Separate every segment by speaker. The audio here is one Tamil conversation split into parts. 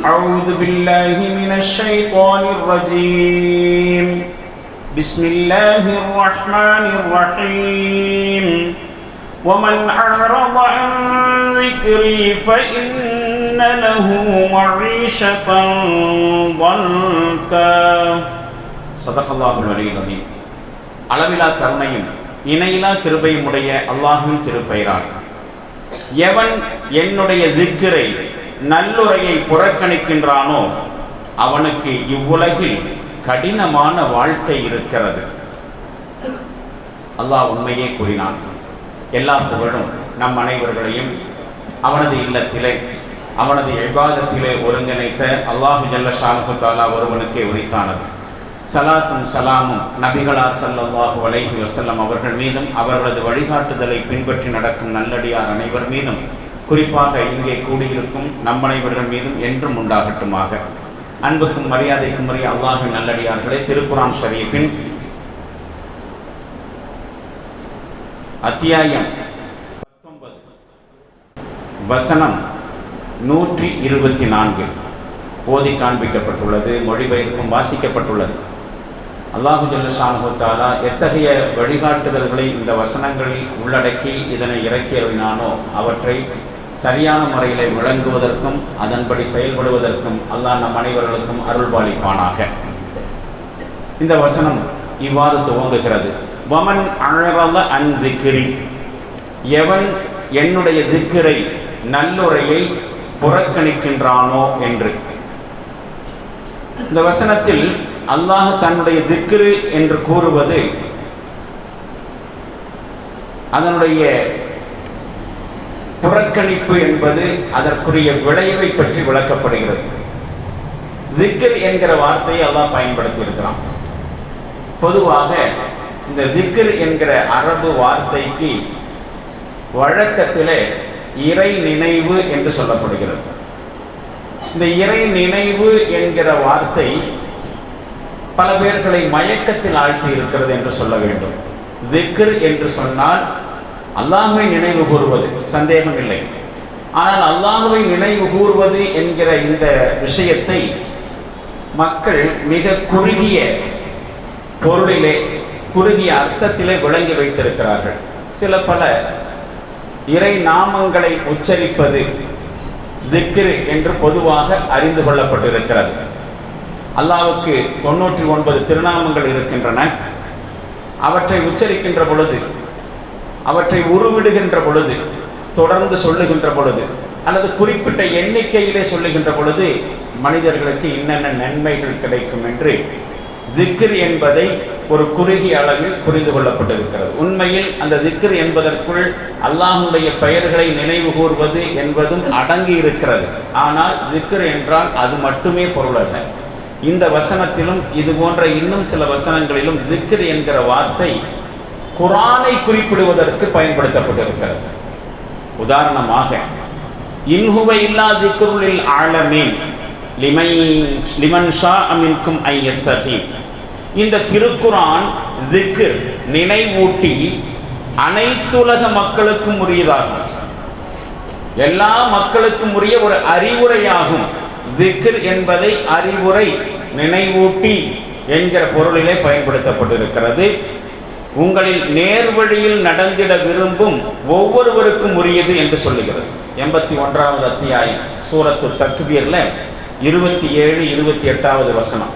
Speaker 1: أعوذ بالله من الشيطان الرجيم بسم الله الرحمن الرحيم ومن أعرض عن ذكري فإن له معيشة ضنكا صدق الله العلي العظيم அளவிலா கருணையும் இணையிலா கிருபையும் உடைய அல்லாஹுவின் திருப்பெயரால் எவன் என்னுடைய திக்கிரை நல்லுரையை புறக்கணிக்கின்றானோ அவனுக்கு இவ்வுலகில் கடினமான வாழ்க்கை இருக்கிறது. அல்லாஹ் உண்மையே கூறினான். எல்லா புகழும் நம் அனைவர்களையும் அவனது இல்லத்திலே அவனது எவ்வாதத்திலே ஒருங்கிணைத்த அல்லாஹு ஜல்லஷானு தாலா ஒருவனுக்கே உரித்தானது. சலாத்தும் சலாமும் நபிகளார் சல்லாஹு அலைஹி வசல்லம் அவர்கள் மீதும் அவர்களது வழிகாட்டுதலை பின்பற்றி நடக்கும் நல்லடியார் அனைவர் மீதும் குறிப்பாக இங்கே கூடியிருக்கும் நம்மனைவர்கள் மீதும் என்றும் உண்டாகட்டுமாக. அன்புக்கும் மரியாதைக்கும் உரிய அல்லாஹின் நல்லடியார்களே திருக்குரான் ஷரீஃபின் அத்தியாயம் பத்தொன்பது. வசனம் நூற்றி இருபத்தி நான்கு ஓதி காண்பிக்கப்பட்டுள்ளது மொழிபெயர்ப்பும் வாசிக்கப்பட்டுள்ளது. அல்லாஹு ஜல்லஷானுத்தாலா எத்தகைய வழிகாட்டுதல்களை இந்த வசனங்களில் உள்ளடக்கி இதனை இறக்கியவினானோ அவற்றை சரியான முறையில் விளங்குவதற்கும் அதன்படி செயல்படுவதற்கும் அல்லாஹ் நம் அனைவர்களுக்கும் அருள்பாலிப்பானாக. இந்த வசனம் இவ்வாறு துவங்குகிறது. வமன் அழறத அன் திக்கிரி எவன் என்னுடைய திக்கிரை நல்லுரையை புறக்கணிக்கின்றானோ என்று. இந்த வசனத்தில் அல்லாஹ் தன்னுடைய திக்ரு என்று கூறுவது அதனுடைய புறக்கணிப்பு என்பது அதற்குரிய விளைவை பற்றி விளக்கப்படுகிறது. திக்கர் என்கிற வார்த்தையை அல்லாஹ் பயன்படுத்தி இருக்கிறான் பொதுவாக இந்த திக்கர் என்கிற அரபு வார்த்தைக்கு வழக்கத்திலே இறை நினைவு என்று சொல்லப்படுகிறது. இந்த இறை நினைவு என்கிற வார்த்தை பல பேர்களை மயக்கத்தில் ஆழ்த்தி இருக்கிறது என்று சொல்ல வேண்டும். திக்கர் என்று சொன்னால் அல்லாஹுவை நினைவு கூறுவது சந்தேகம் இல்லை ஆனால் அல்லாஹுவை நினைவு கூறுவது என்கிற இந்த விஷயத்தை மக்கள் மிக குறுகிய பொருளிலே குறுகிய அர்த்தத்திலே விளங்கி வைத்திருக்கிறார்கள். சில பல இறை நாமங்களை உச்சரிப்பது திக்ரு என்று பொதுவாக அறிந்து கொள்ளப்பட்டிருக்கிறது. அல்லாவுக்கு தொண்ணூற்றி ஒன்பது திருநாமங்கள் இருக்கின்றன. அவற்றை உச்சரிக்கின்ற பொழுது அவற்றை உருவிடுகின்ற பொழுது தொடர்ந்து சொல்லுகின்ற பொழுது அல்லது குறிப்பிட்ட எண்ணிக்கையிலே சொல்லுகின்ற பொழுது மனிதர்களுக்கு என்னென்ன நன்மைகள் கிடைக்கும் என்று திக்ர் என்பதை ஒரு குறுகிய அளவில் புரிந்து கொள்ளப்பட்டிருக்கிறது. உண்மையில் அந்த திக்ர் என்பதற்குள் அல்லாஹுடைய பெயர்களை நினைவு கூர்வது என்பதும் அடங்கி இருக்கிறது. ஆனால் திக்ர் என்றால் அது மட்டுமே பொருள் அல்ல. இந்த வசனத்திலும் இது போன்ற இன்னும் சில வசனங்களிலும் திக்ர் என்கிற வார்த்தை குரானை குறிப்பிடுவதற்கு பயன்படுத்தப்பட்டிருக்கிறது. உதாரணமாக இன்ஹுவை இல்லா திக்ருளில் ஆழமேன் லிமை லிமன் ஷா அமின்கும் ஐ இந்த திருக்குரான் திக்ர் நினைவூட்டி அனைத்துலக மக்களுக்கும் உரியதாகும். எல்லா மக்களுக்கும் உரிய ஒரு அறிவுரையாகும். திக்ர் என்பதை அறிவுரை நினைவூட்டி என்கிற பொருளிலே பயன்படுத்தப்பட்டிருக்கிறது. உங்களில் நேர்வழியில் நடந்திட விரும்பும் ஒவ்வொருவருக்கும் உரியது என்று சொல்லுகிறது. எண்பத்தி ஒன்றாவது அத்தியாயம் சூரத்து தக்குவியரில் இருபத்தி ஏழு இருபத்தி எட்டாவது வசனம்.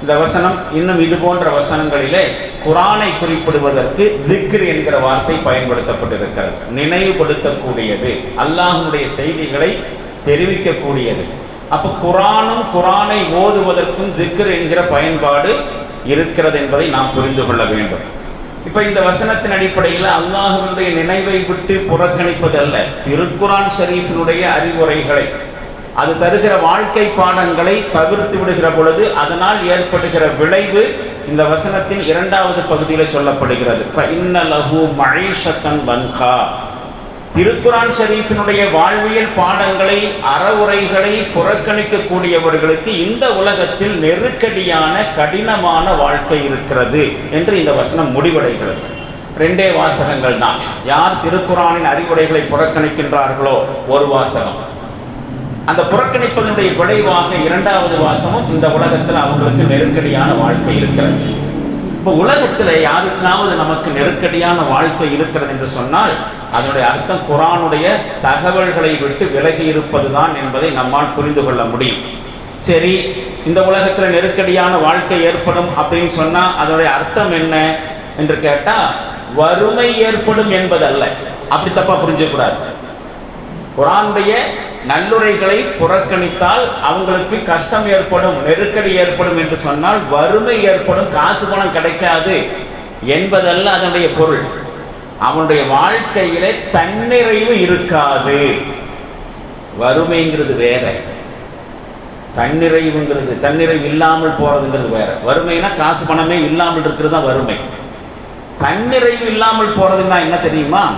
Speaker 1: இந்த வசனம் இன்னும் இது போன்ற வசனங்களிலே குரானை குறிப்பிடுவதற்கு திக்ர் என்கிற வார்த்தை பயன்படுத்தப்பட்டிருக்கிறது. நினைவுபடுத்தக்கூடியது அல்லாஹனுடைய செய்திகளை தெரிவிக்கக்கூடியது. அப்போ குரானும் குரானை ஓதுவதற்கும் திக்ர் என்கிற பயன்பாடு இருக்கிறது என்பதை நாம் புரிந்து கொள்ள வேண்டும். இப்போ இந்த வசனத்தின் அடிப்படையில் அல்லாஹனுடைய நினைவை விட்டு புறக்கணிப்பதல்ல. திருக்குரான் ஷரீஃபினுடைய அறிவுரைகளை அது தருகிற வாழ்க்கை பாடங்களை தவிர்த்து விடுகிற பொழுது அதனால் ஏற்படுகிற விளைவு இந்த வசனத்தின் இரண்டாவது பகுதியில் சொல்லப்படுகிறது. லஹு மழீஷத்தன் பன்கா திருக்குரான் ஷரீஃபினுடைய வாழ்வியல் பாடங்களை அறவுரைகளை புறக்கணிக்கக்கூடியவர்களுக்கு இந்த உலகத்தில் நெருக்கடியான கடினமான வாழ்க்கை இருக்கிறது என்று இந்த வசனம் முடிவடைகிறது. ரெண்டே வாசகங்கள் தான். யார் திருக்குறானின் அறிவுரைகளை புறக்கணிக்கின்றார்களோ ஒரு வாசகம். அந்த புறக்கணிப்பதனுடைய விளைவாக இரண்டாவது வாசமும் இந்த உலகத்தில் அவங்களுக்கு நெருக்கடியான வாழ்க்கை இருக்கிறது. இப்போ உலகத்தில் யாருக்காவது நமக்கு நெருக்கடியான வாழ்க்கை இருக்கிறது என்று சொன்னால் அதனுடைய அர்த்தம் குரானுடைய தகவல்களை விட்டு விலகி இருப்பது தான் என்பதை நம்மால் புரிந்து கொள்ள முடியும். சரி இந்த உலகத்தில் நெருக்கடியான வாழ்க்கை ஏற்படும் அப்படின்னு சொன்னால் அதனுடைய அர்த்தம் என்ன என்று கேட்டால் வறுமை ஏற்படும் என்பதல்ல. அப்படி தப்பாக புரிஞ்சக்கூடாது குரானுடைய நல்லுரைகளை புறக்கணித்தால் அவங்களுக்கு கஷ்டம் ஏற்படும் நெருக்கடி ஏற்படும் என்று சொன்னால் வறுமை ஏற்படும் காசு பணம் கிடைக்காது என்பதல்ல அதனுடைய பொருள். அவனுடைய வாழ்க்கையிலே தன்னிறைவு இருக்காது. வறுமைங்கிறது வேற. தன்னிறைவுங்கிறது தன்னிறைவு இல்லாமல் போறதுங்கிறது வேற. வறுமைனா காசு பணமே இல்லாமல் இருக்கிறது தான் வறுமை. தன்னிறைவு இல்லாமல் போறதுன்னா என்ன தெரியுமா?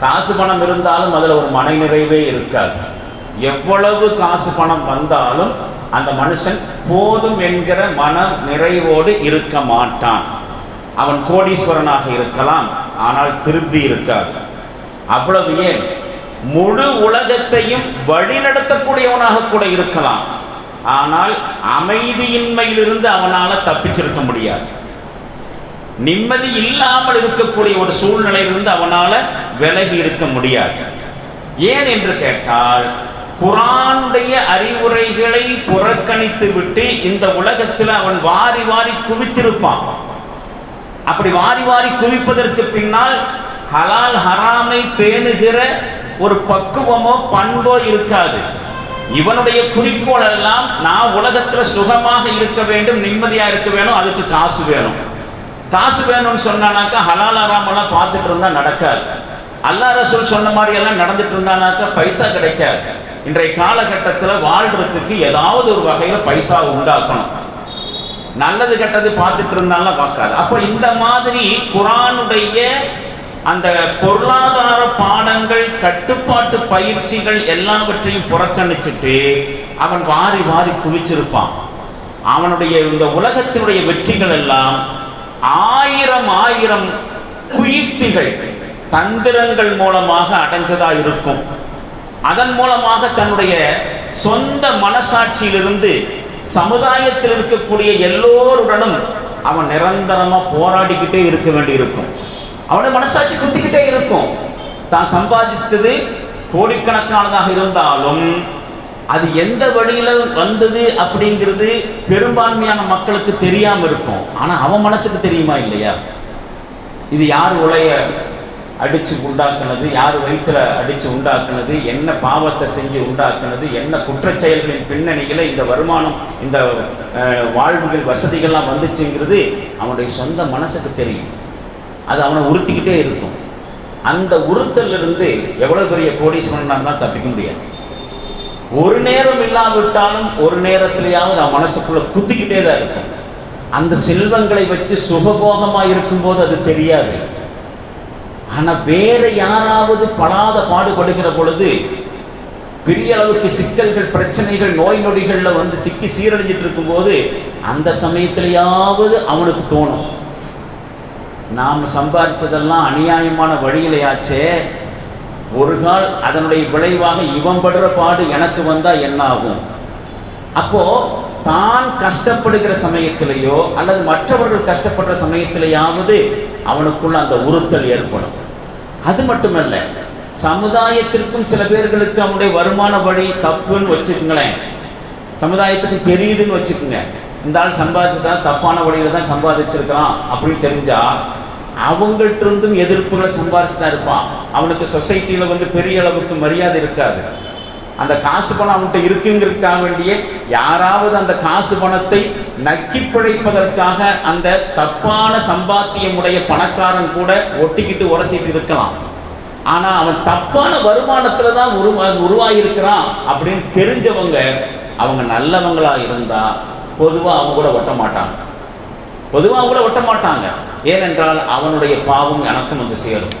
Speaker 1: காசு பணம் இருந்தாலும் அதில் ஒரு மன நிறைவே இருக்காது. எவ்வளவு காசு பணம் வந்தாலும் அந்த மனுஷன் போதும் என்கிற மன நிறைவோடு இருக்க மாட்டான். அவன் கோடீஸ்வரனாக இருக்கலாம் ஆனால் திருப்தி இருக்காது. அவ்வளவு ஏன்? முழு உலகத்தையும் வழிநடத்தக்கூடியவனாக கூட இருக்கலாம். ஆனால் அமைதியின்மையிலிருந்து அவனால் தப்பிச்சிருக்க முடியாது. நிம்மதி இல்லாமல் இருக்கக்கூடிய ஒரு சூழ்நிலையிலிருந்து அவனால் விலகி இருக்க முடியாது. ஏன் என்று கேட்டால் குரானுடைய அறிவுரைகளை புறக்கணித்து விட்டு இந்த உலகத்தில் அவன் வாரி வாரி குவித்திருப்பான். அப்படி வாரி வாரி குவிப்பதற்கு பின்னால் ஹலால் ஹராமை பேணுகிற ஒரு பக்குவமோ பண்போ இருக்காது. இவனுடைய குறிக்கோள் எல்லாம் நான் உலகத்தில் சுகமாக இருக்க வேண்டும் நிம்மதியாக இருக்க வேணும் அதுக்கு காசு வேணும். காசு வேணும்னு சொன்னானாக்கா ஹலால் ஹராமெல்லாம் பார்த்துட்டு இருந்தால் நடக்காது. அல்லா ரசூல் சொன்ன மாதிரி எல்லாம் நடந்துட்டு இருந்தானாக்கா பைசா கிடைக்காது. இன்றைய காலகட்டத்தில் வாழ்கிறதுக்கு ஏதாவது ஒரு வகையில் பைசா உண்டாக்கணும். நல்லது கெட்டது பார்த்துட்டு இருந்தாலும் பார்க்காது. அப்போ இந்த மாதிரி குரானுடைய அந்த பொருளாதார பாடங்கள் கட்டுப்பாட்டு பயிற்சிகள் எல்லாவற்றையும் புறக்கணிச்சுட்டு அவன் வாரி வாரி குவிச்சிருப்பான். அவனுடைய இந்த உலகத்தினுடைய வெற்றிகள் எல்லாம் ஆயிரம் ஆயிரம் குயுக்திகள் தந்திரங்கள் மூலமாக அடைஞ்சதா இருக்கும். அதன் மூலமாக தன்னுடைய சொந்த மனசாட்சியிலிருந்து சமுதாயத்தில் இருக்கக்கூடிய எல்லோருடனும் அவன் நிரந்தரமாக போராடிக்கிட்டே இருக்க வேண்டியிருக்கும். அவனோட மனசாட்சி குத்திக்கிட்டே இருக்கும். தான் சம்பாதித்தது கோடிக்கணக்கானதாக இருந்தாலும் அது எந்த வழியில் வந்தது அப்படிங்கிறது பெரும்பான்மையான மக்களுக்கு தெரியாமல் இருக்கும். ஆனால் அவன் மனசுக்கு தெரியுமா இல்லையா? இது யார் உழைய அடித்து உண்டாக்குனது யார் வயிற்றில் அடித்து உண்டாக்குனது என்ன பாவத்தை செஞ்சு உண்டாக்குனது என்ன குற்றச்செயல்களின் பின்னணியில் இந்த வருமானம் இந்த வாழ்வுகள் வசதிகள்லாம் வந்துச்சுங்கிறது அவனுடைய சொந்த மனசுக்கு தெரியும். அது அவனை உறுத்திக்கிட்டே இருக்கும். அந்த உறுத்தலிருந்து எவ்வளோ பெரிய கோடீஸ்வரனாக இருந்தால் தப்பிக்க முடியாது. ஒரு நேரம் இல்லாவிட்டாலும் ஒரு நேரத்திலேயாவது அவன் மனசுக்குள்ளே குத்திக்கிட்டே தான் இருக்கும் அந்த செல்வங்களை வச்சு சுகபோகமாக இருக்கும்போது அது தெரியாது. ஆனால் வேற யாராவது படாத பாடுபடுகிற பொழுது பெரிய அளவுக்கு சிக்கல்கள் பிரச்சனைகள் நோய் நொடிகளில் வந்து சிக்கி சீரழிஞ்சிட்டு இருக்கும்போது அந்த சமயத்திலேயாவது அவனுக்கு தோணும். நாம் சம்பாதிச்சதெல்லாம் அநியாயமான வழியிலையாச்சே ஒரு கால் அதனுடைய விளைவாக இவன் படுற பாடு எனக்கு வந்தால் என்ன ஆகும் அப்போது தான் கஷ்டப்படுகிற சமயத்திலேயோ அல்லது மற்றவர்கள் கஷ்டப்படுற சமயத்திலேயாவது அவனுக்குள்ள அந்த உறுத்தல் ஏற்படும். அது மட்டுமல்ல சமுதாயத்திற்கும் சில பேர்களுக்கு அவனுடைய வருமான வழி தப்புன்னு வச்சுக்கோங்களேன். சமுதாயத்துக்கு தெரியுதுன்னு வச்சுக்கோங்க. இந்த ஆள் சம்பாதிச்சதா தப்பான வழியில் தான் சம்பாதிச்சிருக்கான் அப்படின்னு தெரிஞ்சா அவங்கள்ட்ட இருந்தும் எதிர்ப்புகளை சம்பாதிச்சு தான் இருப்பான். அவனுக்கு சொசைட்டியில் வந்து பெரிய அளவுக்கு மரியாதை இருக்காது. அந்த காசு பணம் அவன்கிட்ட இருக்குங்கிறதுக்காக வேண்டியே யாராவது அந்த காசு பணத்தை நக்கி பிழைப்பதற்காக அந்த தப்பான சம்பாத்தியமுடைய பணக்காரன் கூட ஒட்டிக்கிட்டு உரசிட்டு இருக்கலாம். ஆனால் அவன் தப்பான வருமானத்தில் தான் உருவா உருவாகியிருக்கிறான் அப்படின்னு தெரிஞ்சவங்க அவங்க நல்லவங்களாக இருந்தால் பொதுவாக அவங்க கூட ஒட்ட மாட்டாங்க. பொதுவாக அவங்க கூட ஒட்ட மாட்டாங்க. ஏனென்றால் அவனுடைய பாவம் எனக்கும் வந்து சேரும்.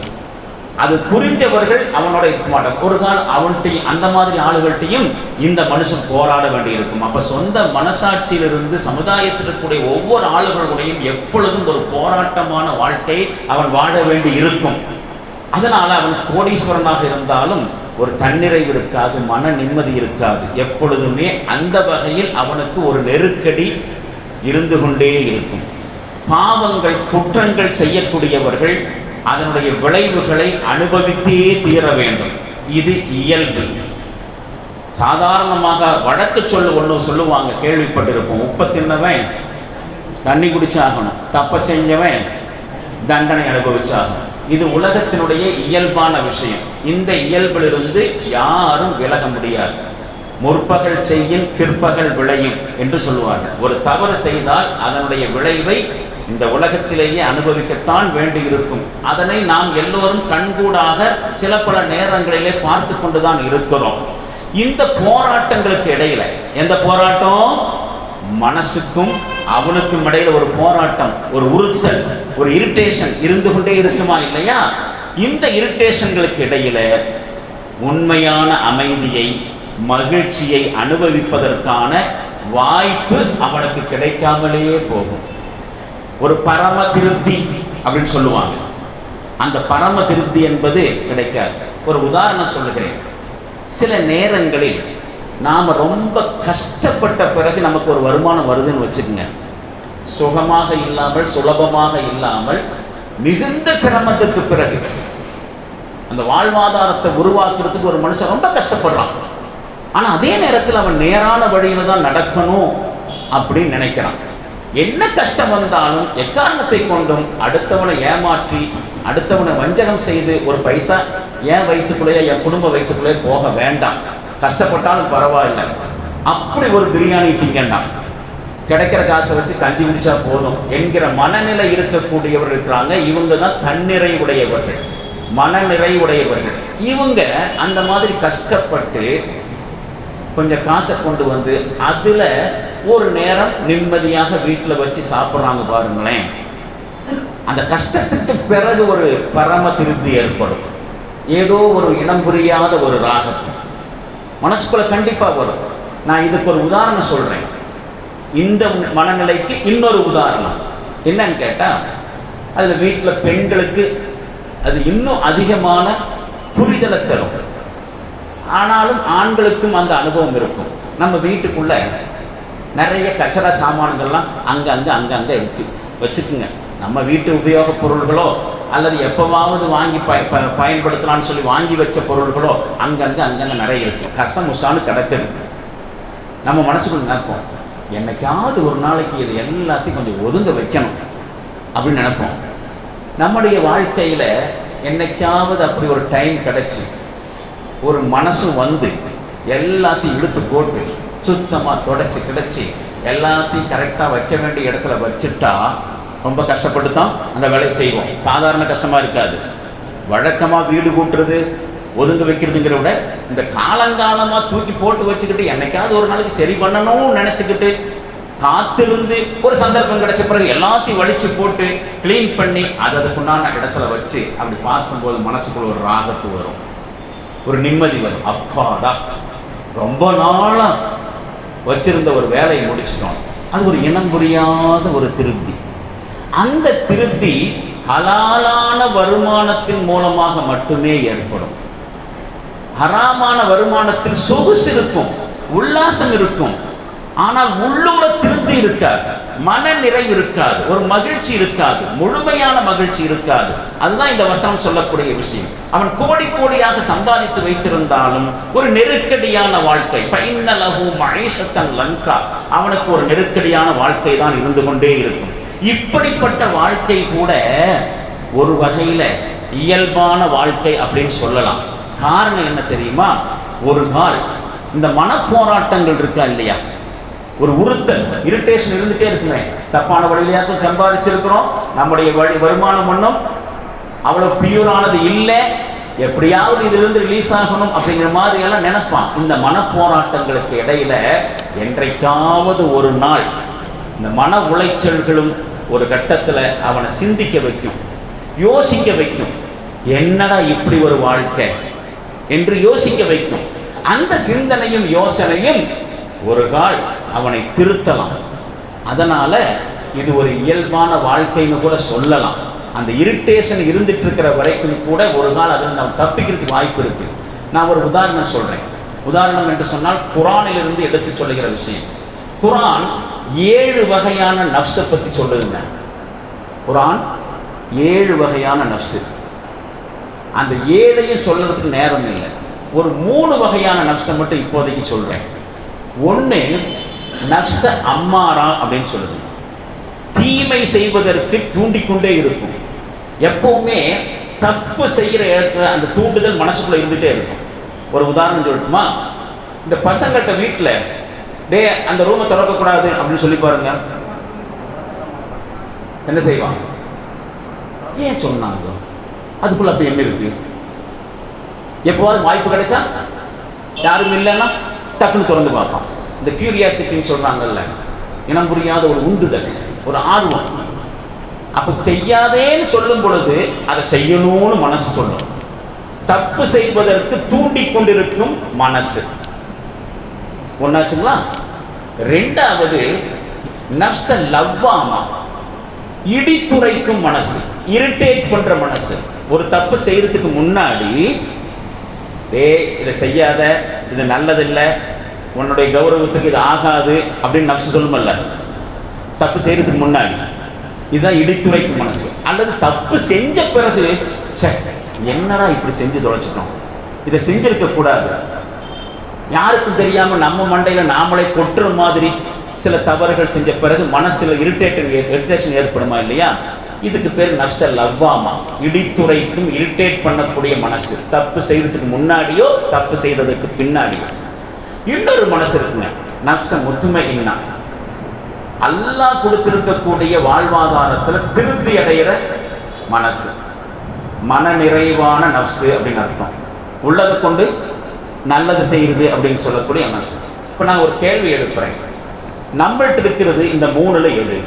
Speaker 1: அது புரிந்தவர்கள் அவனோட இருக்க மாட்டாங்க ஒரு நாள் அவன்கிட்டையும் அந்த மாதிரி ஆளுகள்கிட்டையும் இந்த மனுஷன் போராட வேண்டியிருக்கும். அப்போ சொந்த மனசாட்சியிலிருந்து சமுதாயத்திற்குடைய ஒவ்வொரு ஆளுகளுடையும் எப்பொழுதும் ஒரு போராட்டமான வாழ்க்கையை அவன் வாழ வேண்டி இருக்கும் அதனால் அவன் கோடீஸ்வரனாக இருந்தாலும் ஒரு தன்னிறைவு இருக்காது மன நிம்மதி இருக்காது. எப்பொழுதுமே அந்த வகையில் அவனுக்கு ஒரு நெருக்கடி இருந்து கொண்டே இருக்கும். பாவங்கள் குற்றங்கள் செய்யக்கூடியவர்கள் அதனுடைய விளைவுகளை அனுபவித்தே தீர வேண்டும். இது இயல்பு. சாதாரணமாக வழக்கு சொல்லு ஒன்று சொல்லுவாங்க கேள்விப்பட்டிருப்போம். உப்பை தின்னவன் தண்ணி குடிச்சாகணும். தப்ப செஞ்சவன் தண்டனை அனுபவிச்சாகணும். இது உலகத்தினுடைய இயல்பான விஷயம். இந்த இயல்பிலிருந்து யாரும் விலக முடியாது. முற்பகல் செய்யின் பிற்பகல் விளையும் என்று சொல்லுவார்கள். ஒரு தவறு செய்தால் அதனுடைய விளைவை இந்த உலகத்திலேயே அனுபவிக்கத்தான் வேண்டியிருக்கும். அதனை நாம் எல்லோரும் கண்கூடாக சில பல நேரங்களிலே பார்த்து கொண்டுதான் இருக்கிறோம். இந்த போராட்டங்களுக்கு இடையில எந்த போராட்டம்? மனசுக்கும் அவனுக்கும் இடையில ஒரு போராட்டம் ஒரு உறுத்தல் ஒரு இரிட்டேஷன் இருந்து கொண்டே இருக்குமா இல்லையா? இந்த இரிட்டேஷன்களுக்கு இடையில உண்மையான அமைதியை மகிழ்ச்சியை அனுபவிப்பதற்கான வாய்ப்பு அவனுக்கு கிடைக்காமலேயே போகும். ஒரு பரம திருப்தி அப்படின்னு சொல்லுவாங்க. அந்த பரம திருப்தி என்பது கிடைக்காது. ஒரு உதாரணம் சொல்லுகிறேன். சில நேரங்களில் நாம் ரொம்ப கஷ்டப்பட்ட பிறகு நமக்கு ஒரு வருமானம் வருதுன்னு வச்சுக்கோங்க. சுகமாக இல்லாமல் சுலபமாக இல்லாமல் மிகுந்த சிரமத்திற்கு பிறகு அந்த வாழ்வாதாரத்தை உருவாக்குறதுக்கு ஒரு மனுஷன் ரொம்ப கஷ்டப்படுறான். ஆனால் அதே நேரத்தில் அவன் நேரான வழியில் தான் நடக்கணும் அப்படின்னு நினைக்கிறான். என்ன கஷ்டம் வந்தாலும் எக்காரணத்தை கொண்டும் அடுத்தவனை ஏமாற்றி அடுத்தவனை வஞ்சகம் செய்து ஒரு பைசா என் வயிற்றுக்குள்ளேயே என் குடும்ப வயிற்றுக்குள்ளேயே போக வேண்டாம். கஷ்டப்பட்டாலும் பரவாயில்லை. அப்படி ஒரு பிரியாணி திங்கண்டாம் கிடைக்கிற காசை வச்சு கஞ்சி குடிச்சா போதும் என்கிற மனநிலை இருக்கக்கூடியவர் இருக்கிறாங்க. இவங்க தான் தன்னிறை உடையவர்கள் மனநிறை உடையவர்கள் இவங்க அந்த மாதிரி கஷ்டப்பட்டு கொஞ்சம் காசை கொண்டு வந்து அதில் ஒரு நேரம் நிம்மதியாக வீட்டில் வச்சு சாப்பிட்றாங்க பாருங்களேன். அந்த கஷ்டத்துக்கு பிறகு ஒரு பரம திருப்தி ஏற்படும். ஏதோ ஒரு இனம் புரியாத ஒரு ராகத்து. மனசுக்குள்ள கண்டிப்பாக வரும். நான் இதுக்கு ஒரு உதாரணம் சொல்கிறேன் இந்த மனநிலைக்கு இன்னொரு உதாரணம். என்னன்னு கேட்டால் அதில் வீட்டில் பெண்களுக்கு அது இன்னும் அதிகமான புரிதலை தரும். ஆனாலும் ஆண்களுக்கும் அந்த அனுபவம் இருக்கும். நம்ம வீட்டுக்குள்ளே நிறைய கச்சரா சாமான்கள்லாம் அங்கங்கே அங்கங்கே இருக்குது வச்சுக்குங்க. நம்ம வீட்டு உபயோகப் பொருள்களோ அல்லது எப்போவாவது வாங்கி ப ப- பயன்படுத்தலாம்னு சொல்லி வாங்கி வச்ச பொருள்களோ அங்கங்கே அங்கங்கே நிறைய இருக்கு. கசமுசான்னு கிடக்குது. நம்ம மனசுக்குள்ள நினைப்போம் என்னைக்காவது ஒரு நாளைக்கு இது எல்லாத்தையும் கொஞ்சம் ஒதுங்க வைக்கணும். அப்படின்னு நினைப்போம். நம்முடைய வாழ்க்கையில் என்னைக்காவது அப்படி ஒரு டைம் கிடச்சி ஒரு மனசு வந்து எல்லாத்தையும் இழுத்து போட்டு சுத்தமாக தொடச்சி கிடச்சி எல்லாத்தையும் கரெக்டாக வைக்க வேண்டிய இடத்துல வச்சுட்டா ரொம்ப கஷ்டப்பட்டு தான் அந்த வேலையை செய்வோம். சாதாரண கஷ்டமாக இருக்காது. வழக்கமாக வீடு கூட்டுறது ஒதுங்க வைக்கிறதுங்கிற விட இந்த காலங்காலமாக தூக்கி போட்டு வச்சுக்கிட்டு என்னைக்காவது ஒரு நாளைக்கு சரி பண்ணணும்னு நினச்சிக்கிட்டு காத்திருந்து ஒரு சந்தர்ப்பம் கிடைச்ச பிறகு எல்லாத்தையும் வலிச்சு போட்டு க்ளீன் பண்ணி அது அதுக்குண்டான இடத்துல வச்சு அப்படி பார்க்கும்போது மனசுக்குள்ள ஒரு ராகத்து வரும். ஒரு நிம்மதி வரும். அப்பாடா ரொம்ப நாளாக வச்சிருந்த ஒரு வேலையை முடிச்சிட்டோம். அது ஒரு இனம் புரியாத ஒரு திருப்தி. அந்த திருப்தி ஹலாலான வருமானத்தின் மூலமாக மட்டுமே ஏற்படும். ஹராமான வருமானத்தில் சொகுசு இருக்கும் உல்லாசம் இருக்கும். ஆனால் உள்ளூர திருப்தி இருக்காது. மன நிறைவு இருக்காது. ஒரு மகிழ்ச்சி இருக்காது. முழுமையான மகிழ்ச்சி இருக்காது. அதுதான் இந்த வசனம் சொல்லக்கூடிய விஷயம். அவன் கோடி கோடியாக சம்பாதித்து வைத்திருந்தாலும் ஒரு நெருக்கடியான வாழ்க்கை. ஃபைனலஹு மகேஷத்தன் லங்கா. அவனுக்கு ஒரு நெருக்கடியான வாழ்க்கை தான் இருந்து கொண்டே இருக்கும். இப்படிப்பட்ட வாழ்க்கை கூட ஒரு வகையில் இயல்பான வாழ்க்கை அப்படின்னு சொல்லலாம். காரணம் என்ன தெரியுமா? ஒரு நாள் இந்த மனப்போராட்டங்கள் இருக்கா இல்லையா? ஒரு உறுத்தல் இரிட்டேஷன் இருந்துகிட்டே இருக்குமே. தப்பான வழியிலையாக்கும் சம்பாதிச்சிருக்கிறோம். நம்முடைய வழி வருமானம் ஒன்றும் அவ்வளோ பியூரானது இல்லை. எப்படியாவது இதிலிருந்து ரிலீஸ் ஆகணும் அப்படிங்கிற மாதிரி எல்லாம் நினைப்பான். இந்த மனப்போராட்டங்களுக்கு இடையில என்றைக்காவது ஒரு நாள் இந்த மன உளைச்சல்களும் ஒரு கட்டத்தில் அவனை சிந்திக்க வைக்கும் யோசிக்க வைக்கும். என்னடா இப்படி ஒரு வாழ்க்கை? என்று யோசிக்க வைக்கும். அந்த சிந்தனையும் யோசனையும் ஒரு கால் அவனை திருத்தலாம். அதனால் இது ஒரு இயல்பான வாழ்க்கைன்னு கூட சொல்லலாம். அந்த இரிட்டேஷன் இருந்துட்டு இருக்கிற வரைக்கும் கூட ஒரு நாள் அதில் நம்ம தப்பிக்கிறதுக்கு வாய்ப்பு இருக்குது நான் ஒரு உதாரணம் சொல்கிறேன் உதாரணம் என்று சொன்னால் குரானிலிருந்து எடுத்து சொல்லுகிற விஷயம். குரான் ஏழு வகையான நப்ஸை பற்றி சொல்லுதுங்க. குரான் ஏழு வகையான நப்ஸு அந்த ஏழையும் சொல்கிறதுக்கு நேரம் இல்லை. ஒரு மூணு வகையான நப்ஸை மட்டும் இப்போதைக்கு சொல்கிறேன் ஒன்று நப்ச அம்மாரா அப்படின்னு சொல்லுது. தீமை செய்வதற்கு தூண்டிக்கொண்டே இருக்கும். எப்பவுமே தப்பு செய்கிற இடத்துல அந்த தூண்டுதல் மனசுக்குள்ள இருந்துகிட்டே இருக்கும். ஒரு உதாரணம் சொல்லட்டுமா? இந்த பசங்கள்கிட்ட வீட்டில் டே அந்த ரூமை திறக்கக்கூடாது அப்படின்னு சொல்லி பாருங்க. என்ன செய்வான்? ஏன் சொன்னாங்க? அதுக்குள்ள அப்படி என்ன இருக்கு. எப்போவாது வாய்ப்பு கிடைச்சா? யாரும் இல்லைன்னா? டக்குன்னு திறந்து பார்ப்பான். இந்த கியூரியாசிட்டின்னு சொல்கிறாங்கல்ல இனம் புரியாத ஒரு உந்துதல் ஒரு ஆர்வம். அப்ப செய்யாதேன்னு சொல்லும் பொழுது அதை செய்யணும்னு மனசு சொல்லும். தப்பு செய்வதற்கு தூண்டி கொண்டிருக்கும் மனசு. ஒன்னாச்சுங்களா ரெண்டாவது நப்ச லவ்வாமா? இடித்துரைக்கும் மனசு இரிட்டேட் பண்ற மனசு. ஒரு தப்பு செய்யறதுக்கு முன்னாடி டே இதை செய்யாத இது நல்லதில்லை உன்னுடைய கௌரவத்துக்கு இது ஆகாது அப்படின்னு நப்சு சொல்லுமல்ல. தப்பு செய்கிறதுக்கு முன்னாடி. இதுதான் இடித்துரைக்கும் மனசு. அல்லது தப்பு செஞ்ச பிறகு சே என்னடா இப்படி செஞ்சு தொலைச்சிட்டோம்? இதை செஞ்சிருக்க கூடாது. யாருக்கும் தெரியாமல் நம்ம மண்டையில் நாமளே கொட்டுற மாதிரி சில தவறுகள் செஞ்ச பிறகு மனசில் இரிட்டேட்டர் இரிட்டேஷன் ஏற்படுமா இல்லையா? இதுக்கு பேர் நப்ச லவ்வாமா இடித்துரைக்கும் இரிட்டேட் பண்ணக்கூடிய மனசு. தப்பு செய்யறதுக்கு முன்னாடியோ தப்பு செய்ததுக்கு பின்னாடியோ. இன்னொரு மனசு இருக்குங்க. நப்ச முத்துமை இன்னா அல்லாஹ் கொடுத்திருக்கக்கூடிய வாழ்வாதாரத்தில் திருப்தி அடைகிற மனசு. மன நிறைவான நப்சு அப்படின்னு அர்த்தம். உள்ளதை கொண்டு நல்லது செய்யுது அப்படின்னு சொல்லக்கூடிய மனசு. இப்போ நான் ஒரு கேள்வி எழுப்புறேன். நம்மள்கிட்ட இருக்கிறது இந்த மூணுல எது?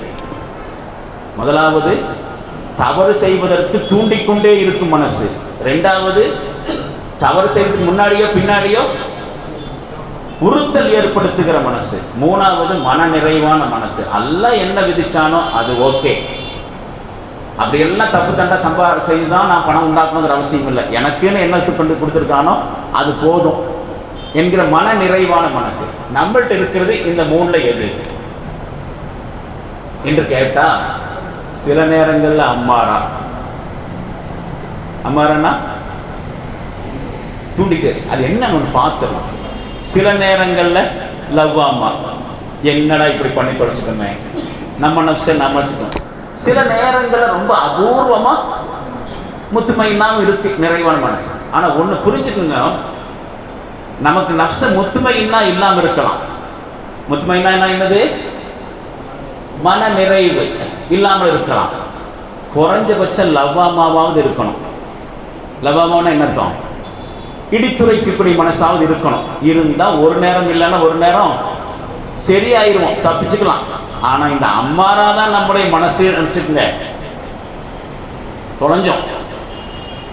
Speaker 1: முதலாவது தவறு செய்வதற்கு தூண்டிக்கொண்டே இருக்கும் மனசு. ரெண்டாவது தவறு செய்வதற்கு முன்னாடியோ பின்னாடியோ உறுத்தல் ஏற்படுத்துகிற மனசு. மூணாவது மன நிறைவான மனசு. எல்லாம் என்ன விதிச்சானோ அது ஓகே. அப்படி எல்லாம் தப்பு தண்டா சம்பா செய்து தான் நான் பணம் உண்டாக்கணுங்கிற அவசியம் இல்லை. எனக்குன்னு என்ன கொண்டு கொடுத்துருக்கானோ அது போதும் என்கிற மன நிறைவான மனசு. நம்மள்கிட்ட இருக்கிறது இந்த மூணுல எது? என்று கேட்டா சில நேரங்கள்ல அம்மாரா? அம்மாரானா? தூண்டிட்டு அது என்ன ஒன்று பார்த்துடலாம் சில நேரங்கள்ல அம்மா. என்னடா இப்படி பண்ணி தொலைச்சிட்டோமே நம்ம நப்சை நம்ம சில நேரங்கள்ல ரொம்ப அபூர்வமா முத்துமையினாவும் இருக்கு நிறைவான மனசு. ஆனா ஒண்ணு புரிஞ்சுக்குங்க. நமக்கு நப்ச முத்துமையினா இல்லாம இருக்கலாம். முத்துமைனா என்ன என்னது? மன நிறைவு இல்லாமல் இருக்கலாம். குறைஞ்சபட்சம் லவ்வாமாவாவது இருக்கணும். லவ்வாமாவுன்னா என்ன அர்த்தம்? இடித்துரைக்கக்கூடிய மனசாவது இருக்கணும். இருந்தால் ஒரு நேரம் இல்லைன்னா ஒரு நேரம் சரியாயிருவோம் தப்பிச்சுக்கலாம். ஆனால் இந்த அம்மாரா தான் நம்முடைய மனசு நினச்சிக்கங்க. தொலைஞ்சோம்.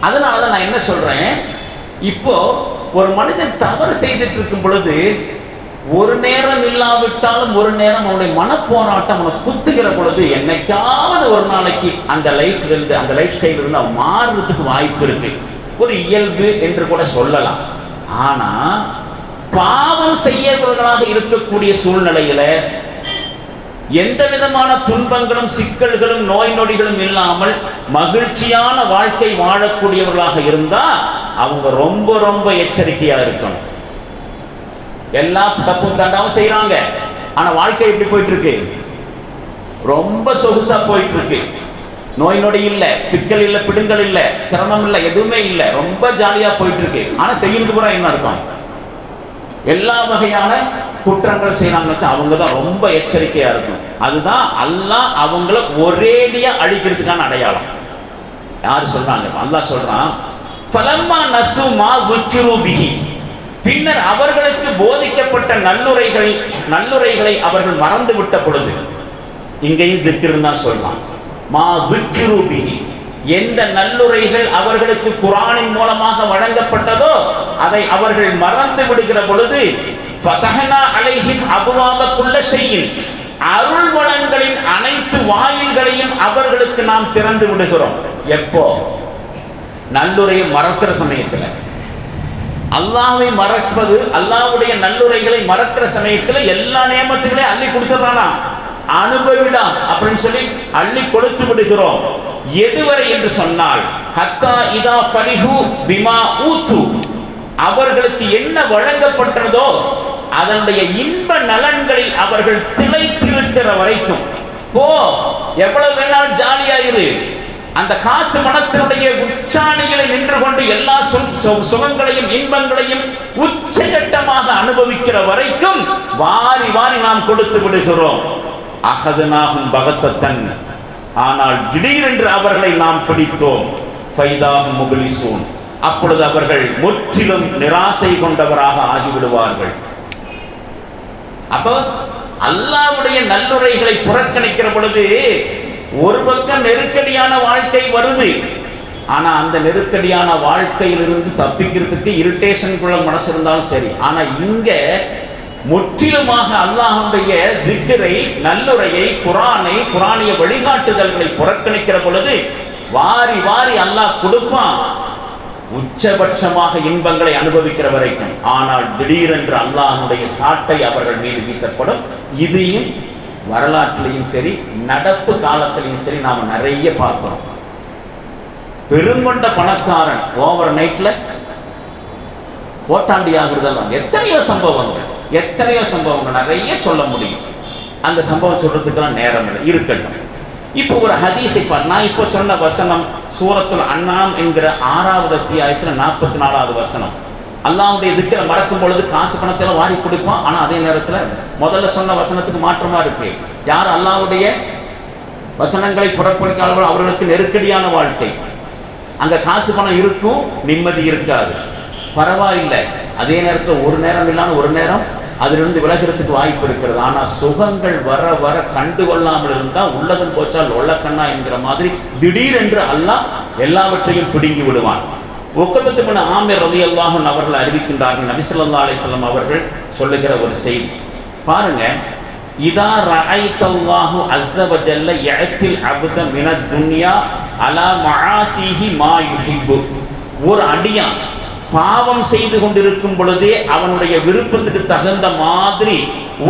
Speaker 1: அதனால தான் நான் என்ன சொல்றேன்? இப்போ ஒரு மனிதன் தவறு செய்துட்டு இருக்கும் பொழுது ஒரு நேரம் இல்லாவிட்டாலும் ஒரு நேரம் அவனுடைய மனப்போராட்டம் அவனை குத்துகிற பொழுது என்னைக்காவது ஒரு நாளைக்கு அந்த லைஃப்ல இருந்து அந்த லைஃப் ஸ்டைல் இருந்து அவன் மாறுறதுக்கு வாய்ப்பு இருக்கு. ஒரு இயல்பு என்று கூட சொல்லலாம். ஆனா பாவம் செய்யவர்களாக இருக்கக்கூடிய சூழ்நிலையில எந்த விதமான துன்பங்களும் சிக்கல்களும் நோய் நொடிகளும் இல்லாமல் மகிழ்ச்சியான வாழ்க்கை வாழக்கூடியவர்களாக இருந்தா அவங்க ரொம்ப ரொம்ப எச்சரிக்கையா இருக்கணும். எல்லாம் தப்பும் தண்டாவும் செய்கிறாங்க ஆனா வாழ்க்கை எப்படி போயிட்டு இருக்கு ரொம்ப சொகுசா போயிட்டு இருக்கு நோய் நொடி இல்லை பிக்கல் இல்லை பிடுங்கல் இல்லை சிரமம் இல்லை எதுவுமே இல்லை. ரொம்ப ஜாலியா போயிட்டு இருக்கு ஆனா செய்யறது கூட என்ன அர்த்தம்? எல்லா வகையான குற்றங்கள் செய்யறாங்கன்னு அவங்க தான் ரொம்ப எச்சரிக்கையா இருக்கும். அதுதான் அல்லாஹ் அவங்கள ஒரேடியா அழிக்கிறதுக்கான அடையாளம். யார் சொல்றாங்க? அல்லாஹ் சொல்றான் பலமா நசுமா துக்கிரு பின்னர் அவர்களுக்கு போதிக்கப்பட்ட நல்லுரைகள் நல்லுரைகளை அவர்கள் மறந்து விட்ட பொழுது இங்கேயும் திக்கிருன்னு சொல்லலாம் மா துக்கிரு எந்த நல்லுரைகள் அவர்களுக்கு குரானின் மூலமாக வழங்கப்பட்டதோ அதை அவர்கள் மறந்து விடுகிற பொழுது ஃபதஹனா அலைஹின் அபுவாபக்குள்ள செய்யும் அருள் வளங்களின் அனைத்து வாயில்களையும் அவர்களுக்கு நாம் திறந்து விடுகிறோம். எப்போ? நல்லுரையை மறக்கிற சமயத்தில். அல்லாவை மறப்பது அல்லாஹ்வுடைய நல்லுரைகளை மறக்கிற சமயத்தில் எல்லா நியமத்துகளையும் அள்ளி கொடுத்துடுறானா? அனுபவிடா அப்படின்னு சொல்லி அள்ளி கொடுத்து விடுகிறோம். எதுவரை என்று சொன்னால் ஹத்தா இதா ஃபரிஹு பிமா ஊத்து. அவர்களுக்கு என்ன வழங்கப்பட்டதோ அதனுடைய இன்ப நலன்களில் அவர்கள் திளைத்திருக்கிற வரைக்கும். போ எவ்வளவு வேணாலும் ஜாலியாயிரு. அந்த காசு மனத்தினுடைய உச்சாணிகளை நின்று கொண்டு எல்லா சு- சு- சுகங்களையும் இன்பங்களையும் உச்சகட்டமாக அனுபவிக்கிற வரைக்கும் வாரி வாரி நாம் கொடுத்து விடுகிறோம். அகதனாகும் பகத்தத்தன். ஆனால் திடீரென்று அவர்களை நாம் பிடித்தோம். ஃபைதாகும் முகலிசூன் அப்பொழுது அவர்கள் முற்றிலும் நிராசை கொண்டவராக ஆகிவிடுவார்கள். அப்போ அல்லாவுடைய நல்லுரைகளை புறக்கணிக்கிற பொழுது ஒரு பக்கம் நெருக்கடியான வாழ்க்கை வருது. ஆனால் அந்த நெருக்கடியான வாழ்க்கையிலிருந்து தப்பிக்கிறதுக்கு இரிட்டேஷனுக்குள்ள மனசு இருந்தாலும் சரி. ஆனால் இங்கே முற்றிலுமாக அல்லாஹ்வுடைய திக்கரை நல்லுரையை குரானை குரானிய வழிகாட்டுதல்களை புறக்கணிக்கிற பொழுது வாரி வாரி அல்லாஹ் கொடுப்பான். உச்சபட்சமாக இன்பங்களை அனுபவிக்கிற வரைக்கும். ஆனால் திடீரென்று அல்லாஹனுடைய சாட்டை அவர்கள் மீது வீசப்படும். இதையும் வரலாற்றிலையும் சரி நடப்பு காலத்திலையும் சரி நாம் நிறைய பார்க்கிறோம். பெருங்கொண்ட பணக்காரன் ஓவர் நைட்ல ஓட்டாண்டி ஆகுறதெல்லாம் எத்தனையோ சம்பவங்கள் எத்தனையோ சம்பவங்கள் நிறைய சொல்ல முடியும். அந்த சம்பவம் சொல்றதுக்கெல்லாம் நேரம் இல்லை இருக்கட்டும். இப்போ ஒரு ஹதீஸை பார் நான் இப்போ சொன்ன வசனம் சூரத்துல் அண்ணாம் என்கிற ஆறாவது அத்தியாயத்தில் நாற்பத்தி நாலாவது வசனம். அல்லாவுடைய திக்கிற மறக்கும் பொழுது காசு பணத்தில் வாரி கொடுப்போம். ஆனால் அதே நேரத்தில் முதல்ல சொன்ன வசனத்துக்கு மாற்றமாக இருக்கு. யார் அல்லாவுடைய வசனங்களை புறப்படுத்தாளர்கள் அவர்களுக்கு நெருக்கடியான வாழ்க்கை. அங்கே காசு பணம் இருக்கும் நிம்மதி இருக்காது. பரவாயில்லை. அதே நேரத்தில் ஒரு நேரம் இல்லாமல் ஒரு நேரம் அதிலிருந்து விலகிறதுக்கு வாய்ப்பு இருக்கிறது. ஆனால் சுகங்கள் வர வர கண்டு கொள்ளாமல் இருந்தால் உள்ளதும் போச்சால் ஒள்ளக்கண்ணா என்கிற மாதிரி திடீரென்று அல்லாஹ் எல்லாவற்றையும் பிடுங்கி விடுவான். ஒக்கபத்து மன ஆமிர் ரதி அல்லாஹன் அவர்கள் அறிவிக்கின்றார்கள் நபிசல்லா அலிஸ்லாம் அவர்கள் சொல்லுகிற ஒரு செய்தி. பாருங்க இதா ரஐத்தல்லாஹு அஸ்ஸவஜல்ல யத்தில் அபுத மின துன்யா அலா மஆசிஹி மா யுஹிப்பு. ஒரு அடியான் பாவம் செய்து கொண்டிருக்கும் பொழுதே அவனுடைய விருப்பத்துக்கு தகுந்த மாதிரி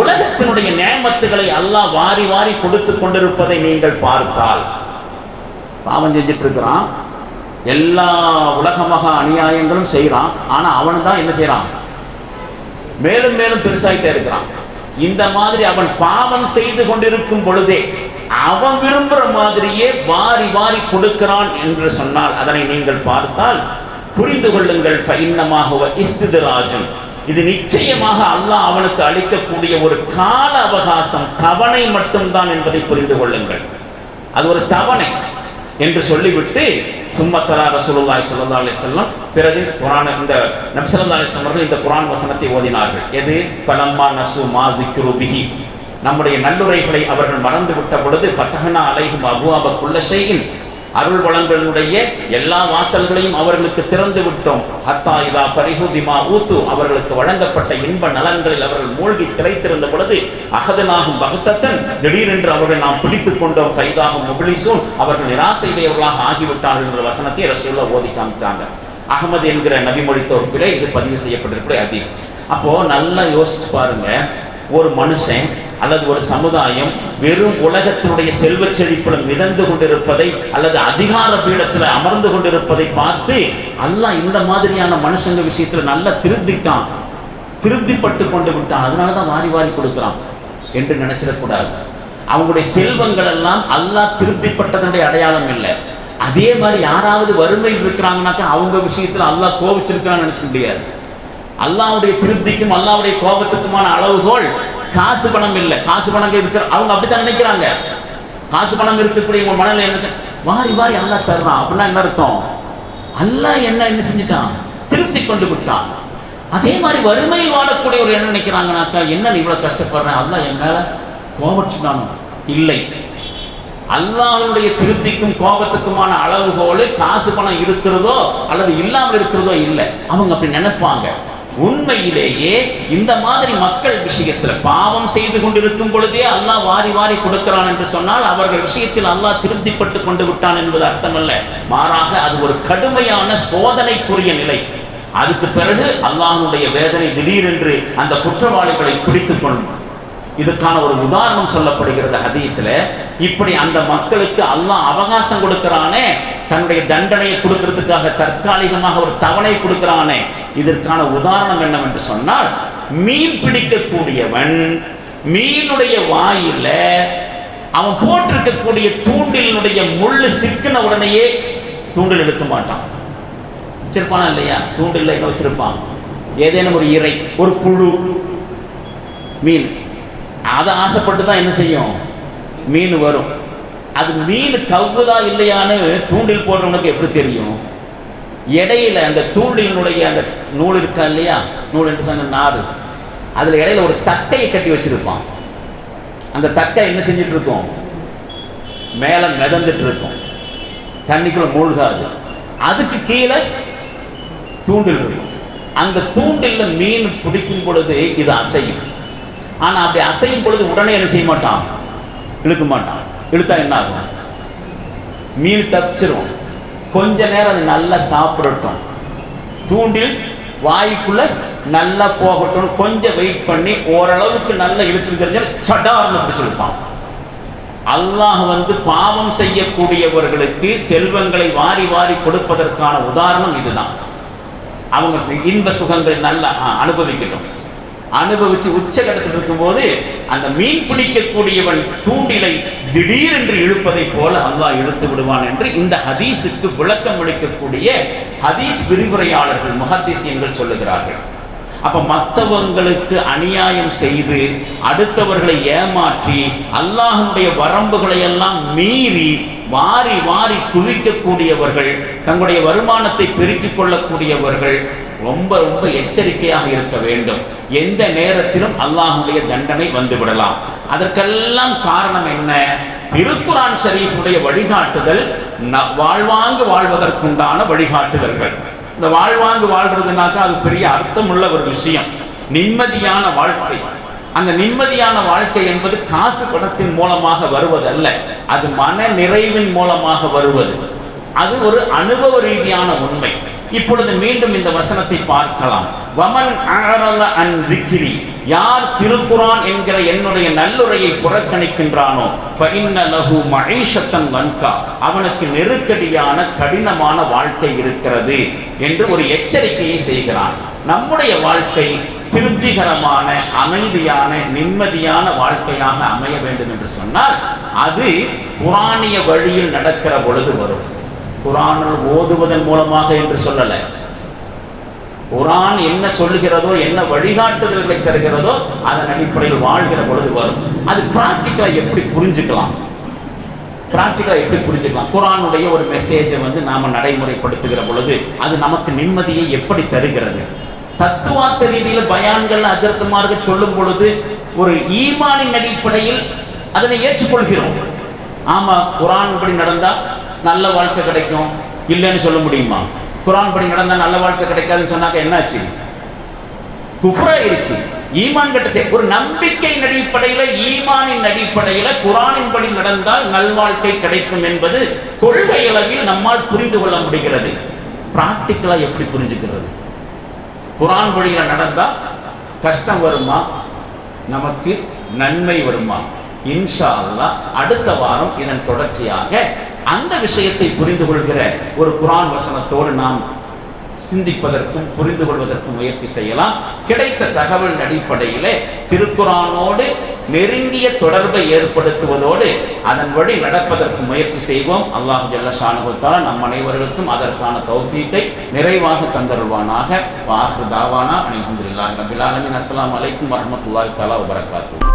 Speaker 1: உலகத்தினுடைய நேமத்துகளை அல்லாஹ் வாரி வாரி கொடுத்து கொண்டிருப்பதை நீங்கள் பார்த்தால். பாவம் செஞ்சுட்டு இருக்கிறான். எல்லா உலகமாக அநியாயங்களும் செய்கிறான் ஆனால் அவனு தான் என்ன செய்கிறான் மேலும் மேலும் பெருசாகிட்டே இருக்கிறான். இந்த மாதிரி அவன் பாவம் செய்து கொண்டிருக்கும் பொழுதே அவன் விரும்புகிற மாதிரியே வாரி வாரி கொடுக்கிறான் என்று சொன்னால் அதனை நீங்கள் பார்த்தால் புரிந்து கொள்ளுங்கள். ஃபைன்னமாக இஸ்திதராஜன். இது நிச்சயமாக அல்லாஹ் அவனுக்கு அளிக்கக்கூடிய ஒரு கால அவகாசம் தவணை மட்டும்தான் என்பதை புரிந்து கொள்ளுங்கள். அது ஒரு தவணை. என்று சொல்லிவிட்டு சும்மத்தரா ரசூலுல்லாய் சல்லா அலி செல்லம் பிறகு குரான் இந்த நபிசல்லா அலி அவர்கள் இந்த குரான் வசனத்தை ஓதினார்கள். எது? பனம்மா நசு மா விக்ருபிஹி நம்முடைய நல்லுரைகளை அவர்கள் மறந்து விட்ட பொழுது ஃபத்தஹனா அலைஹும் அபுவாப குல்ல அருள் வளங்களுடைய எல்லா வாசல்களையும் அவர்களுக்கு திறந்து விட்டோம். ஹத்தா இதா பரிஹு பிமா ஊத்து. அவர்களுக்கு வழங்கப்பட்ட இன்ப நலன்களில் அவர்கள் மூழ்கி திளைத்திருந்த பொழுது அகதனாகும் பகத்தத்தன் திடீரென்று அவர்கள் நாம் பிடித்துக் கொண்டோம். கைதாகும் முபிலிசூன். அவர்கள் நிராசையுடையவர்களாக ஆகிவிட்டார்கள் என்ற வசனத்தை ரசூல்லா ஓதி காமிச்சாங்க. அகமது என்கிற நபிமொழி தொகுப்பிலே இது பதிவு செய்யப்பட்டிருக்கிற அதீஸ் அப்போ நல்லா யோசிச்சு பாருங்க. ஒரு மனுஷன் அல்லது ஒரு சமுதாயம் வெறும் உலகத்தினுடைய செல்வ செழிப்புடன் மிதந்து கொண்டிருப்பதை அல்லது அதிகார பீடத்தில் அமர்ந்து கொண்டிருப்பதை பார்த்து அல்லாஹ் இந்த மாதிரியான மனுஷங்க விஷயத்தில் நல்லா திருத்திட்டான் திருப்திப்பட்டு கொண்டு விட்டான். அதனால தான் வாரி வாரி கொடுக்குறான் என்று நினைச்சிடக்கூடாது. அவங்களுடைய செல்வங்கள் எல்லாம் அல்லாஹ் திருப்திப்பட்டதனுடைய அடையாளம் இல்லை. அதே மாதிரி யாராவது வறுமையில் இருக்கிறாங்கனாக்கா அவங்க விஷயத்தில் அல்லாஹ் கோபிச்சிருக்கான்னு நினச்சிக்க முடியாது. அல்லாவுடைய திருப்திக்கும் அல்லாவுடைய கோபத்துக்குமான அளவுகோல் காசு பணம் இல்லை. காசு பணம் இருக்கிற அவங்க அப்படித்தான் நினைக்கிறாங்க. காசு பணம் இருக்கக்கூடிய உங்க மனநிலை என்ன? வாரி வாரி அல்லா தர்றான் அப்படின்னா என்ன அர்த்தம்? அல்லாஹ் என்ன என்ன செஞ்சுட்டான்? திருப்தி கொண்டு விட்டான். அதே மாதிரி வறுமை வாழக்கூடிய ஒரு என்ன நினைக்கிறாங்கனாக்கா என்ன இவ்வளோ கஷ்டப்படுறேன் அல்லா என் மேலே கோபச்சுட்டானோ இல்லை. அல்லாஹனுடைய திருப்திக்கும் கோபத்துக்குமான அளவுகோல் காசு பணம் இருக்கிறதோ அல்லது இல்லாமல் இருக்கிறதோ இல்லை. அவங்க அப்படி நினைப்பாங்க. உண்மையிலேயே இந்த மாதிரி மக்கள் விஷயத்தில் பாவம் செய்து கொண்டிருக்கும் பொழுதே அல்லாஹ் வாரி வாரி கொடுக்கிறான் என்று சொன்னால் அவர்கள் விஷயத்தில் அல்லாஹ் திருப்திப்பட்டு கொண்டு விட்டான் என்பது அர்த்தமல்ல. மாறாக அது ஒரு கடுமையான சோதனைக்குரிய நிலை. அதுக்கு பிறகு அல்லாஹனுடைய வேதனை திடீரென்று அந்த குற்றவாளிகளை பிடித்துக் கொள்ளும். இதுக்கான ஒரு உதாரணம் சொல்லப்படுகிறது ஹதீஸ்ல. இப்படி அந்த மக்களுக்கு அல்லாஹ் அவகாசம் கொடுக்கிறானே தன்னுடைய தண்டனையை கொடுக்கறதுக்காக தற்காலிகமாக ஒரு தவணை கொடுக்கிறானே இதற்கான உதாரணம் என்னவென்று சொன்னால் மீன் பிடிக்கக்கூடியவன் மீனுடைய வாயில அவன் போட்டிருக்கக்கூடிய தூண்டிலினுடைய முள்ளு சிக்கின உடனேயே தூண்டில் எடுக்க மாட்டான். வச்சிருப்பானா இல்லையா? தூண்டில் எங்க வச்சிருப்பான்? ஏதேனும் ஒரு இறை ஒரு புழு மீன். அதை ஆசைப்பட்டு தான் என்ன செய்யும்? மீன் வரும். அது மீன் கவ்வுதா இல்லையான்னு தூண்டில் போடுறவனுக்கு எப்படி தெரியும்? இடையில அந்த தூண்டிலினுடைய அந்த நூல் இருக்கா இல்லையா? நூல் என்று சொன்ன நாடு. அதில் இடையில ஒரு தக்கையை கட்டி வச்சிருப்பான். அந்த தக்கை என்ன செஞ்சுட்டு இருக்கும் மேலே மிதந்துட்டு இருக்கும் தண்ணிக்குள்ள மூழ்காது. அதுக்கு கீழே தூண்டில் இருக்கும். அந்த தூண்டிலில் மீன் பிடிக்கும் பொழுது இது அசையும். ஆனால் அப்படி அசையும் பொழுது உடனே என்ன செய்ய மாட்டான்? இழுக்க மாட்டான். இழுத்தா என்ன ஆகும் மீன் தப்பிச்சிரும். கொஞ்ச நேரம் அது நல்லா சாப்பிடட்டும். தூண்டில் வாய்க்குள்ள நல்லா போகட்டும். கொஞ்சம் வெயிட் பண்ணி ஓரளவுக்கு நல்லா இழுத்து தெரிஞ்சால் சடார்னு பிடிச்சிருப்பான் அல்லாஹ் வந்து பாவம் செய்யக்கூடியவர்களுக்கு செல்வங்களை வாரி வாரி கொடுப்பதற்கான உதாரணம் இதுதான். அவங்க இன்ப சுகங்களை நல்லா அனுபவிக்கட்டும். அனுபவிச்சு உச்சகட்டத்தில் இருக்கும்போது அந்த மீன் பிடிக்கக்கூடியவன் தூண்டிலை திடீரென்று இழுப்பதைப் போல அல்லாஹ் இழுத்து விடுவான் என்று இந்த ஹதீஸுக்கு விளக்கம் அளிக்கக்கூடிய ஹதீஸ் விரிவுரையாளர்கள் முஹத்திசியங்கள் சொல்லுகிறார்கள். அப்ப மற்றவங்களுக்கு அநியாயம் செய்து அடுத்தவர்களை ஏமாற்றி அல்லாஹனுடைய வரம்புகளை எல்லாம் மீறி வாரி வாரி குவிக்கக்கூடியவர்கள் தங்களுடைய வருமானத்தை பெருக்கிக் கொள்ளக்கூடியவர்கள் ரொம்ப ரொம்ப எச்சரிக்கையாக இருக்க வேண்டும். எந்த நேரத்திலும் அல்லாஹுடைய தண்டனை வந்துவிடலாம். அதற்கெல்லாம் காரணம் என்ன? திருக்குரான் ஷரீஃபுடைய வழிகாட்டுதல் ந- வாழ்வாங்கு வாழ்வதற்குண்டான வழிகாட்டுதல்கள். இந்த வாழ்வாங்கு வாழ்றதுனாக்கா அது பெரிய அர்த்தமுள்ள ஒரு விஷயம். நிம்மதியான வாழ்க்கை. அந்த நிம்மதியான வாழ்க்கை என்பது காசு பணத்தின் மூலமாக வருவதல்ல. அது மன நிறைவின் மூலமாக வருவது. அது ஒரு அனுபவ ரீதியான உண்மை. இப்பொழுது மீண்டும் இந்த வசனத்தை பார்க்கலாம். வமன் அழல அன் விக்கிரி யார் திருக்குரான் என்கிற என்னுடைய நல்லுரையை புறக்கணிக்கின்றானோ ஃபஇன்ன லஹு வன்கா அவனுக்கு நெருக்கடியான கடினமான வாழ்க்கை இருக்கிறது என்று ஒரு எச்சரிக்கையை செய்கிறான். நம்முடைய வாழ்க்கை திருப்திகரமான அமைதியான நிம்மதியான வாழ்க்கையாக அமைய வேண்டும் என்று சொன்னால் அது குரானிய வழியில் நடக்கிற பொழுது வரும். குரானில் ஓதுவதன் மூலமாக என்று சொல்லலை. குரான் என்ன சொல்லுகிறதோ என்ன வழிகாட்டுதல்களை தருகிறதோ அதன் அடிப்படையில் வாழ்கிற பொழுது வரும். அது பிராக்டிக்கலாக எப்படி புரிஞ்சுக்கலாம்? பிராக்டிக்கலாக எப்படி புரிஞ்சுக்கலாம்? குரானுடைய ஒரு மெசேஜை வந்து நாம் நடைமுறைப்படுத்துகிற பொழுது அது நமக்கு நிம்மதியை எப்படி தருகிறது? தத்துவார்த்த ரீதியில் பயான்கள் அஜர்த்தமாக சொல்லும் பொழுது ஒரு ஈமானின் அடிப்படையில் அதனை ஏற்றுக்கொள்கிறோம். ஆமா குரான் இப்படி நடந்தா நல்ல வாழ்க்கை கிடைக்கும். இல்லைன்னு சொல்ல முடியுமா? குரான் படி நடந்தால் நல்ல வாழ்க்கை கிடைக்காதுன்னு சொன்னாக்க என்னாச்சு? குஃப்ராயிருச்சு ஈமான் கட்ட செய் ஒரு நம்பிக்கையின் அடிப்படையில ஈமானின் அடிப்படையில குரானின் படி நடந்தால் நல்வாழ்க்கை கிடைக்கும் என்பது கொள்கை அளவில் நம்மால் புரிந்து கொள்ள முடிகிறது. பிராக்டிக்கலா எப்படி புரிஞ்சுக்கிறது? குரான் வழியில் நடந்தால் கஷ்டம் வருமா? நமக்கு நன்மை வருமா? இன்ஷா அல்லா அடுத்த வாரம் இதன் தொடர்ச்சியாக அந்த விஷயத்தை புரிந்து கொள்கிற ஒரு குரான் வசனத்தோடு நாம் சிந்திப்பதற்கும் புரிந்து கொள்வதற்கும் முயற்சி செய்யலாம். கிடைத்த தகவல் அடிப்படையிலே திருக்குறானோடு நெருங்கிய தொடர்பை ஏற்படுத்துவதோடு அதன் வழி நடப்பதற்கு முயற்சி செய்வோம். அல்லாஹ் ஜல்ல ஷானுகுத்தால நம் அனைவர்களுக்கும் அதற்கான தௌஃபீக்கை நிறைவாக தந்தருள்வானாக. வாசு தாவானா அனிஹம்துலில்லாஹி ரபில் அஸ்லாம் அஸ்ஸலாமு அலைக்கும் வரஹ்மத்துல்லாஹி தஆலா வபரகாத்துஹு.